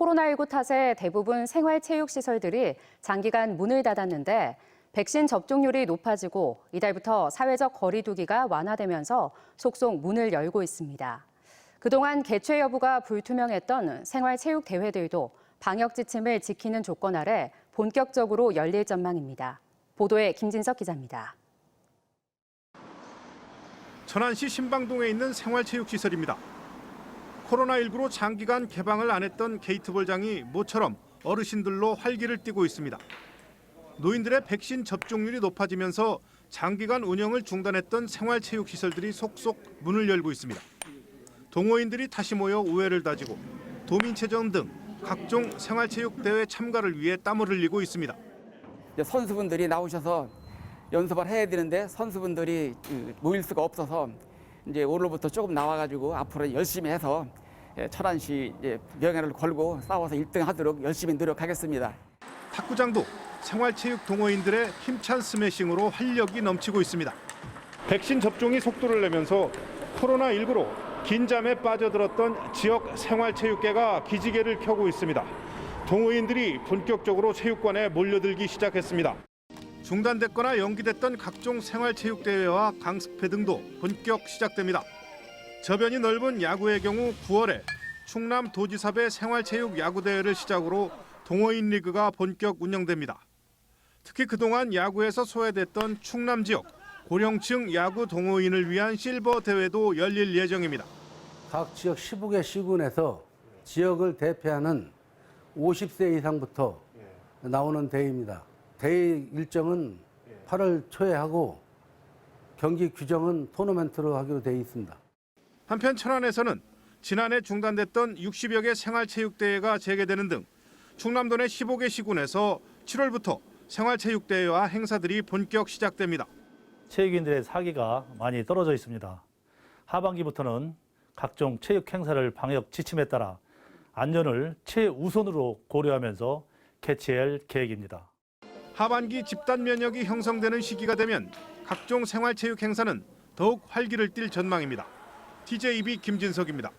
코로나19 탓에 대부분 생활체육시설들이 장기간 문을 닫았는데 백신 접종률이 높아지고 이달부터 사회적 거리두기가 완화되면서 속속 문을 열고 있습니다. 그동안 개최 여부가 불투명했던 생활체육 대회들도 방역 지침을 지키는 조건 아래 본격적으로 열릴 전망입니다. 보도에 김진석 기자입니다. 천안시 신방동에 있는 생활체육시설입니다. 코로나19로 장기간 개방을 안 했던 게이트볼장이 모처럼 어르신들로 활기를 띠고 있습니다. 노인들의 백신 접종률이 높아지면서 장기간 운영을 중단했던 생활체육시설들이 속속 문을 열고 있습니다. 동호인들이 다시 모여 우애를 다지고 도민체전 등 각종 생활체육대회 참가를 위해 땀을 흘리고 있습니다. 선수분들이 나오셔서 연습을 해야 되는데 선수분들이 그 모일 수가 없어서 이제 오늘부터 조금 나와가지고 앞으로 열심히 해서 예, 이제 명예를 걸고 싸워서 1등 하도록 열심히 노력하겠습니다. 탁구장도 생활체육 동호인들의 힘찬 스매싱으로 활력이 넘치고 있습니다. 백신 접종이 속도를 내면서 코로나19로 긴잠에 빠져들었던 지역 생활체육계가 기지개를 켜고 있습니다. 동호인들이 본격적으로 체육관에 몰려들기 시작했습니다. 중단됐거나 연기됐던 각종 생활체육대회와 강습회 등도 본격 시작됩니다. 저변이 넓은 야구의 경우 9월에 충남 도지사배 생활체육 야구대회를 시작으로 동호인 리그가 본격 운영됩니다. 특히 그동안 야구에서 소외됐던 충남 지역 고령층 야구 동호인을 위한 실버 대회도 열릴 예정입니다. 각 지역 15개 시군에서 지역을 대표하는 50세 이상부터 나오는 대회입니다. 대회 일정은 8월 초에 하고 경기 규정은 토너멘트로 하기로 되어 있습니다. 한편 천안에서는 지난해 중단됐던 60여 개 생활체육대회가 재개되는 등 충남도 내 15개 시군에서 7월부터 생활체육대회와 행사들이 본격 시작됩니다. 체육인들의 사기가 많이 떨어져 있습니다. 하반기부터는 각종 체육 행사를 방역 지침에 따라 안전을 최우선으로 고려하면서 개최할 계획입니다. 하반기 집단 면역이 형성되는 시기가 되면 각종 생활체육 행사는 더욱 활기를 띨 전망입니다. TJB 김진석입니다.